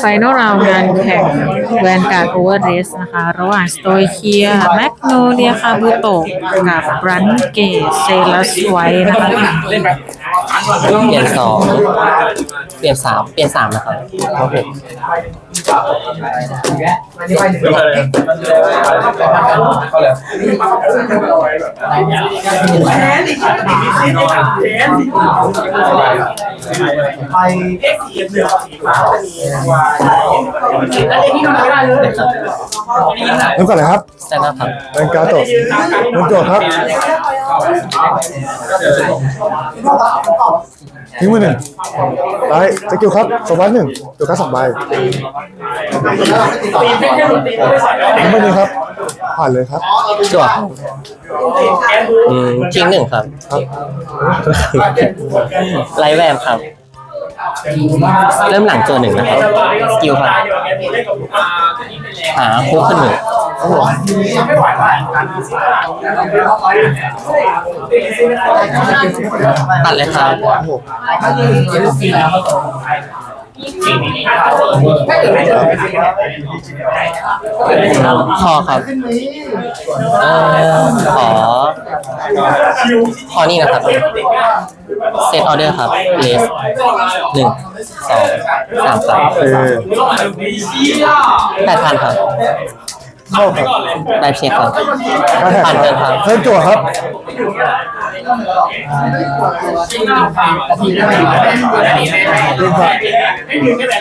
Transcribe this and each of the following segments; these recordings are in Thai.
ไฟนอลราวงานแข่งแวนการ์ดโอเวอร์เรสนะคะ ระหว่างสโตยเคียแมกโนเลียคาบูโตะกับรันเกตเซลัสไวนะคะ เปลี่ยนสองเปลี่ยนสามเปลี่ยนสามนะครับครับผมเริ่มก่อนเลยครับสแตนดาร์ดครับเป็นการ์ดโจทย์เป็นโจทย์ครับ ทิ้งมือหนึ่งไลท์สกิลครับสวัสดหนึ่งตัวการ์ดสองใบทิ้งมือหนึ่งครับ ผ่านเลยครับจั่วอืมทิ้งหนึ่งครับครับไลท์แวมครับ เริ่มหลังตัวหนึ่งนะครับ สกิลครับหาคุกขึ้นหนึ่ง ครับผมตัดเลยครับครับผมคอครับเอ่อขอ ขอนี่นะครับเซตออเดอร์ครับเลสหนึ่งสองสามครับเออแปดพันครับ เข้าครับได้เช็คครับการแท็กผ่านเกิรับนครับเพิ่มโจทย์ครับเริ่มครับ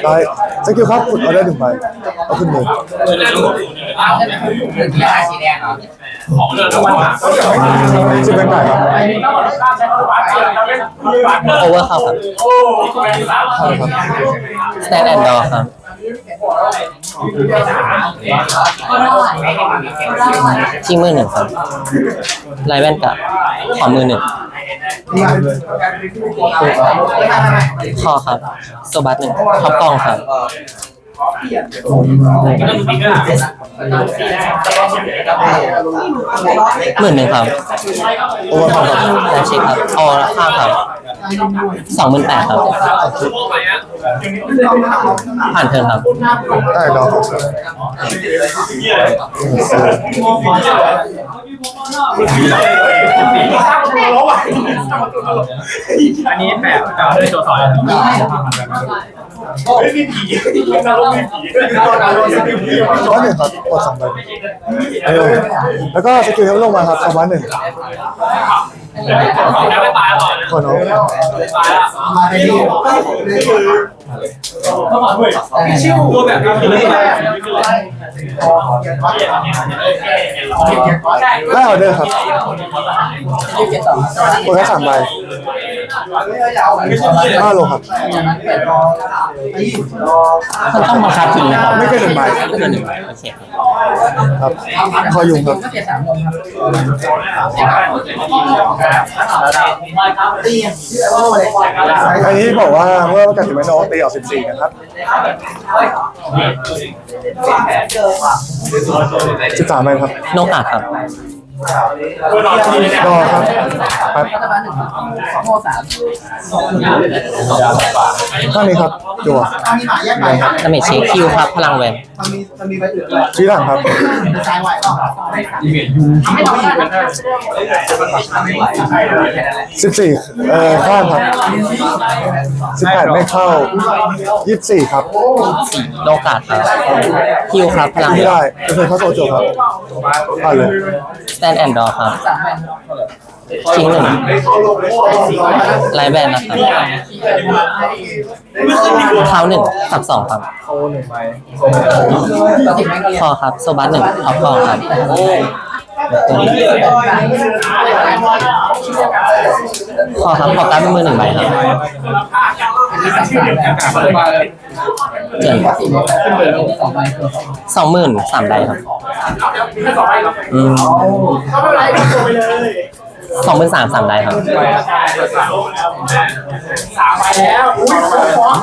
ไลท์สกิลครับขุดเอาได้หนึ่งใบเอาขึ้นมือสิบเป็นไก่ครับโอเวอร์เข้าครับเข้าครับสแตนแอนด์ดอครับ ที่มือหนึ่งครับลท์แว่นกับขอมือหนึ่งคอครับโซบัสหนึ่งท็อปกล้องครับหมื่นหนึ่งครับโอเวอร์เข้ครับได้เช็คครับออข้าครับ สองหมื่นแปดครับ ผ่านเทิร์นครับ ได้ดอกครับอันนี้แบบจะด้วยตัวสอนร้อยหนึ่งครับกดสองใบเออแล้วก็สกิลให้ลงมาครับสองวันหนึ่ง แล้วไม่ตายหรอกขอน้องตา ยละชิวตัวแบบนี้เลยได้ออเดอร์ครับกดแค่สามใบห้าโลครับมันต้องบังคับจริงนะครับไม่เกินหนึ่งใบไม่เกินหนึ่งใบโอเคครับครับคอยุงครับอันนี้บอกว่าเมื่อประกาศถึงแมโนตีออก 14นะครับ 13ใบครับ โนกาครับ รอครับแป๊บข้างนี้ครับจั่วดาเมจเช็คคิวครับ พลังแวนชี้หลังครับ14เอ่อข้ามครับ18ไม่เข้า24ครับโนกาครับคิวครับ พลังไม่แวนได้จะเป็นเข้าโซโจครับผ่านเลยสแตนแอนด์ดอครับทิ้งหนึ่งไลท์แวนนะครับเท้าหนึ่งทับสองครับคอครับ โซบัสหนึ่งท็อปกล้องครับคอครับขอการ์ดเป็นมือหนึ่งใบครับเจินสองหมื่นสามใบครับ อืมสองหมื่นสามสามได้ครับสามไปแล้ว อุ้ยฟ้อง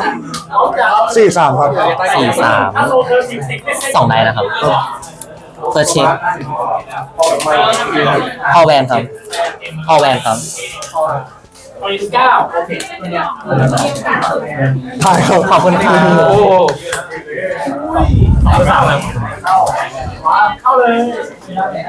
43ครับสี่สามสองได้นะครับเปิดเช็คพอแวนครับพอแวนครับเก้าโอเคถ่ายครับขอบคุณครับโอ้สาม เลยเข้าเลย